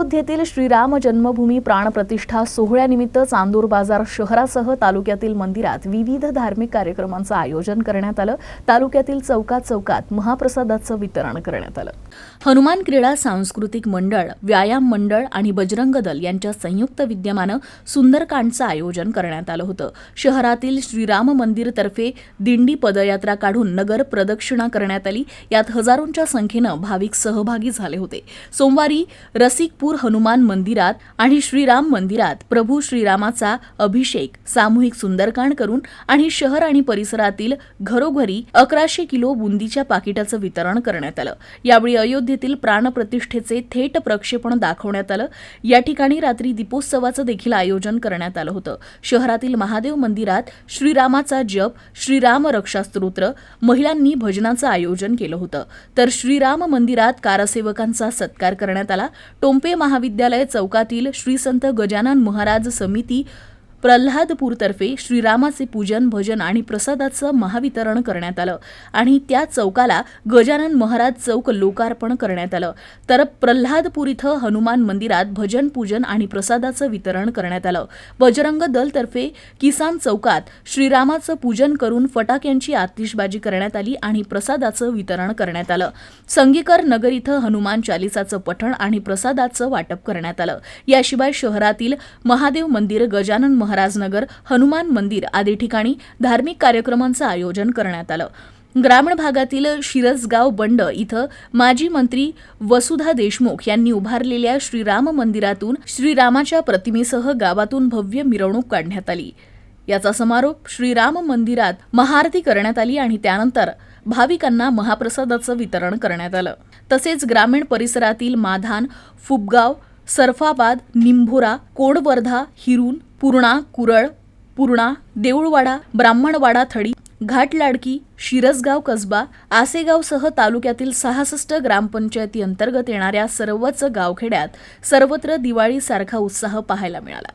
अयोध्येतील श्रीराम जन्मभूमी प्राणप्रतिष्ठा सोहळ्यानिमित्त चांदूर बाजार शहरासह तालुक्यातील मंदिरात विविध धार्मिक कार्यक्रमांचं आयोजन करण्यात आलं. तालुक्यातील चौकात चौकात महाप्रसादाचं वितरण करण्यात आलं. हनुमान क्रीडा सांस्कृतिक मंडळ व्यायाम मंडळ आणि बजरंग दल यांच्या संयुक्त विद्यमानं सुंदरकांडचं आयोजन करण्यात आलं होतं. शहरातील श्रीराम मंदिरतर्फे दिंडी पदयात्रा काढून नगर प्रदक्षिणा करण्यात आली. यात हजारोंच्या संख्येनं भाविक सहभागी झाले होते. सोमवारी रसिकपूर हनुमान मंदिरात आणि श्रीराम मंदिरात प्रभू श्रीरामाचा अभिषेक सामूहिक सुंदरकांड करून आणि शहर आणि परिसरातील घरोघरी अकराशे किलो बुंदीच्या पाकिटाचं वितरण करण्यात आलं. यावेळी अयोध्येतील प्राणप्रतिष्ठेचे थेट प्रक्षेपण दाखवण्यात आलं. या ठिकाणी रात्री दीपोत्सवाचं देखील आयोजन करण्यात आलं होतं. शहरातील महादेव मंदिरात श्रीरामाचा जप श्रीराम रक्षास्त्रोत्र महिलांनी भजनाचं आयोजन केलं होतं. तर श्रीराम मंदिरात कारसेवकांचा सत्कार करण्यात आला. टोंपे महाविद्यालय चौकातील श्री संत गजानन महाराज समिती प्रल्हादपूरतर्फे श्रीरामाचे पूजन भजन आणि प्रसादाचं महावितरण करण्यात आलं आणि त्या चौकाला गजानन महाराज चौक लोकार्पण करण्यात आलं. तर प्रल्हादपूर इथं हनुमान मंदिरात भजन पूजन आणि प्रसादाचं वितरण करण्यात आलं. बजरंग दलतर्फे किसान चौकात श्रीरामाचं पूजन करून फटाक्यांची आतिषबाजी करण्यात आली आणि प्रसादाचं वितरण करण्यात आलं. संगीकर नगर इथं हनुमान चालिसाचं पठण आणि प्रसादाचं वाटप करण्यात आलं. याशिवाय शहरातील महादेव मंदिर गजानन महाराज नगर हनुमान मंदिर आदी ठिकाणी धार्मिक कार्यक्रमांचं आयोजन करण्यात आलं. ग्रामीण भागातील शिरसगाव बंड इथं माजी मंत्री वसुधा देशमुख यांनी उभारलेल्या श्रीराम मंदिरातून श्रीरामाच्या प्रतिमेसह गावातून भव्य मिरवणूक काढण्यात आली. याचा समारोप श्रीराम मंदिरात महाआरती करण्यात आली आणि त्यानंतर भाविकांना महाप्रसादाचं वितरण करण्यात आलं. तसेच ग्रामीण परिसरातील माधान फुबगाव सरफाबाद निंभोरा कोडवर्धा हिरून पूर्णा कुरळ पूर्णा देऊळवाडा ब्राह्मणवाडा थडी घाटलाडकी शिरसगाव कसबा आसेगावसह तालुक्यातील सहासष्ट ग्रामपंचायती अंतर्गत येणाऱ्या सर्वच गावखेड्यात सर्वत्र दिवाळीसारखा उत्साह पाहायला मिळाला.